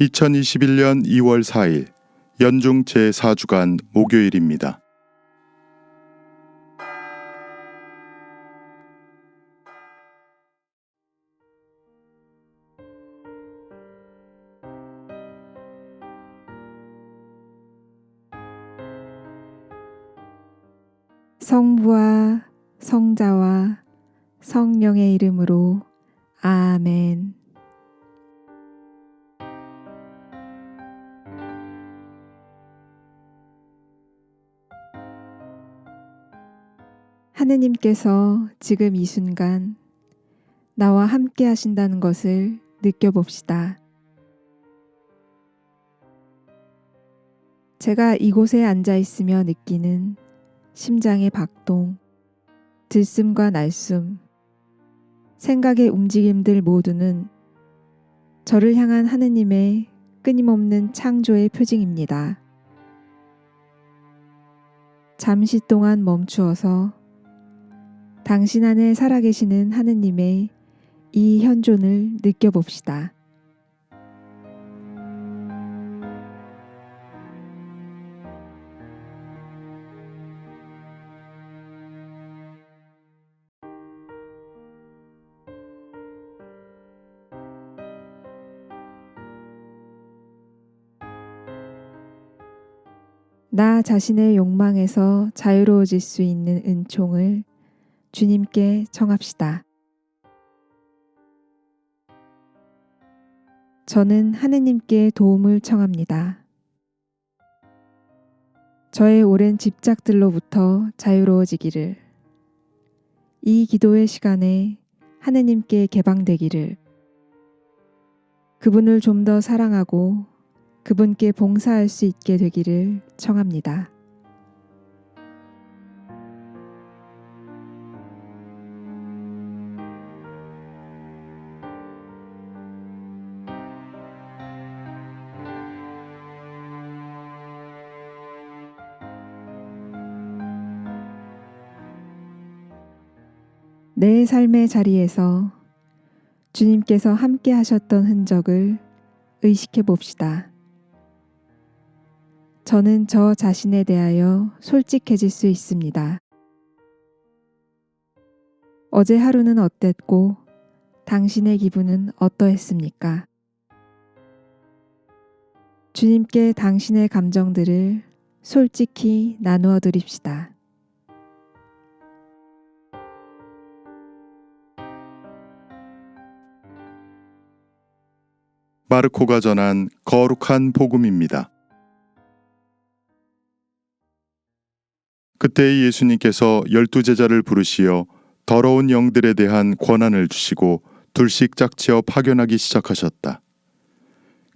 2021년 2월 4일 연중 제4주간 목요일입니다. 성부와 성자와 성령의 이름으로 아멘. 하느님께서 지금 이 순간 나와 함께 하신다는 것을 느껴봅시다. 제가 이곳에 앉아 있으며 느끼는 심장의 박동, 들숨과 날숨, 생각의 움직임들 모두는 저를 향한 하느님의 끊임없는 창조의 표징입니다. 잠시 동안 멈추어서 당신 안에 살아계시는 하느님의 이 현존을 느껴봅시다. 나 자신의 욕망에서 자유로워질 수 있는 은총을 주님께 청합시다. 저는 하느님께 도움을 청합니다. 저의 오랜 집착들로부터 자유로워지기를, 이 기도의 시간에 하느님께 개방되기를, 그분을 좀 더 사랑하고 그분께 봉사할 수 있게 되기를 청합니다. 내 삶의 자리에서 주님께서 함께 하셨던 흔적을 의식해 봅시다. 저는 저 자신에 대하여 솔직해질 수 있습니다. 어제 하루는 어땠고 당신의 기분은 어떠했습니까? 주님께 당신의 감정들을 솔직히 나누어 드립시다. 마르코가 전한 거룩한 복음입니다. 그때 예수님께서 열두 제자를 부르시어 더러운 영들에 대한 권한을 주시고 둘씩 짝지어 파견하기 시작하셨다.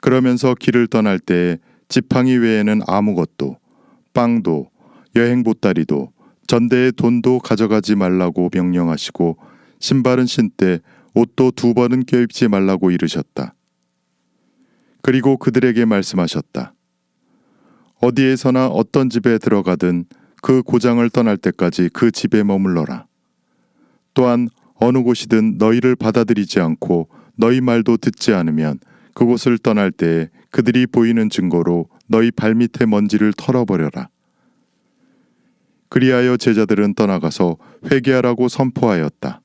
그러면서 길을 떠날 때 지팡이 외에는 아무것도 빵도 여행 보따리도 전대의 돈도 가져가지 말라고 명령하시고 신발은 신되 옷도 두 번은 껴입지 말라고 이르셨다. 그리고 그들에게 말씀하셨다. 어디에서나 어떤 집에 들어가든 그 고장을 떠날 때까지 그 집에 머물러라. 또한 어느 곳이든 너희를 받아들이지 않고 너희 말도 듣지 않으면 그곳을 떠날 때 그들이 보이는 증거로 너희 발밑에 먼지를 털어버려라. 그리하여 제자들은 떠나가서 회개하라고 선포하였다.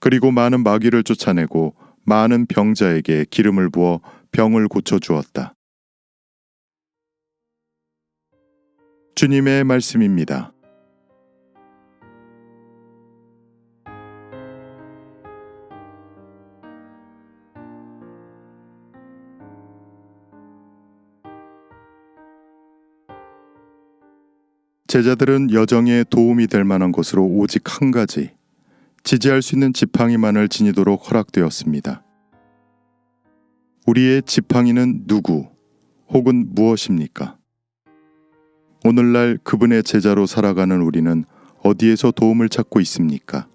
그리고 많은 마귀를 쫓아내고 많은 병자에게 기름을 부어 병을 고쳐 주었다. 주님의 말씀입니다. 제자들은 여정에 도움이 될 만한 것으로 오직 한 가지, 지지할 수 있는 지팡이만을 지니도록 허락되었습니다. 우리의 지팡이는 누구 혹은 무엇입니까? 오늘날 그분의 제자로 살아가는 우리는 어디에서 도움을 찾고 있습니까?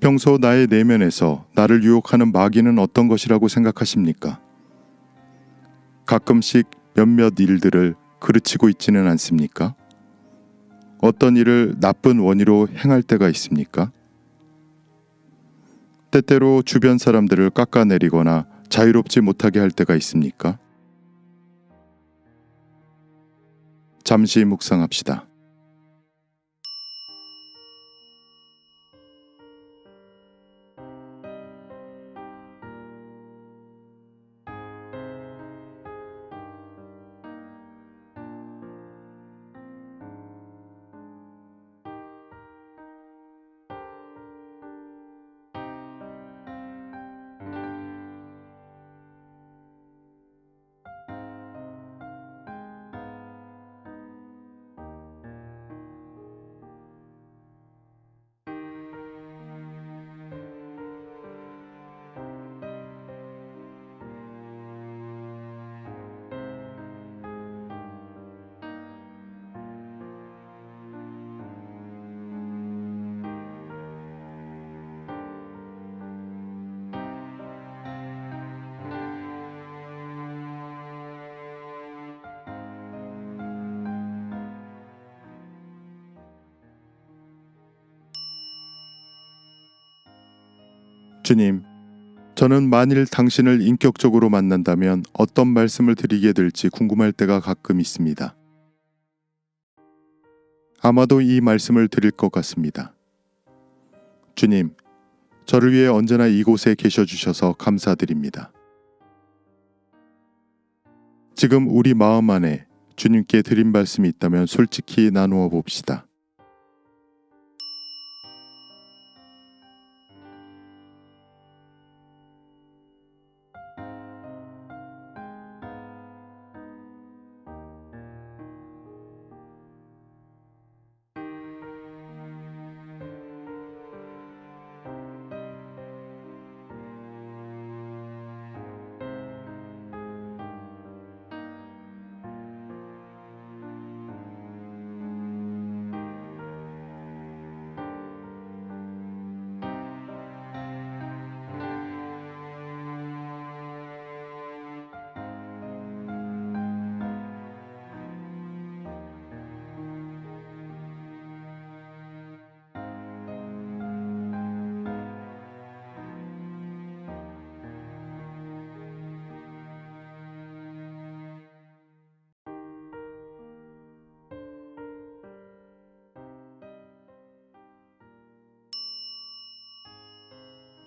평소 나의 내면에서 나를 유혹하는 마귀는 어떤 것이라고 생각하십니까? 가끔씩 몇몇 일들을 그르치고 있지는 않습니까? 어떤 일을 나쁜 원의로 행할 때가 있습니까? 때때로 주변 사람들을 깎아내리거나 자유롭지 못하게 할 때가 있습니까? 잠시 묵상합시다. 주님, 저는 만일 당신을 인격적으로 만난다면 어떤 말씀을 드리게 될지 궁금할 때가 가끔 있습니다. 아마도 이 말씀을 드릴 것 같습니다. 주님, 저를 위해 언제나 이곳에 계셔 주셔서 감사드립니다. 지금 우리 마음 안에 주님께 드린 말씀이 있다면 솔직히 나누어 봅시다.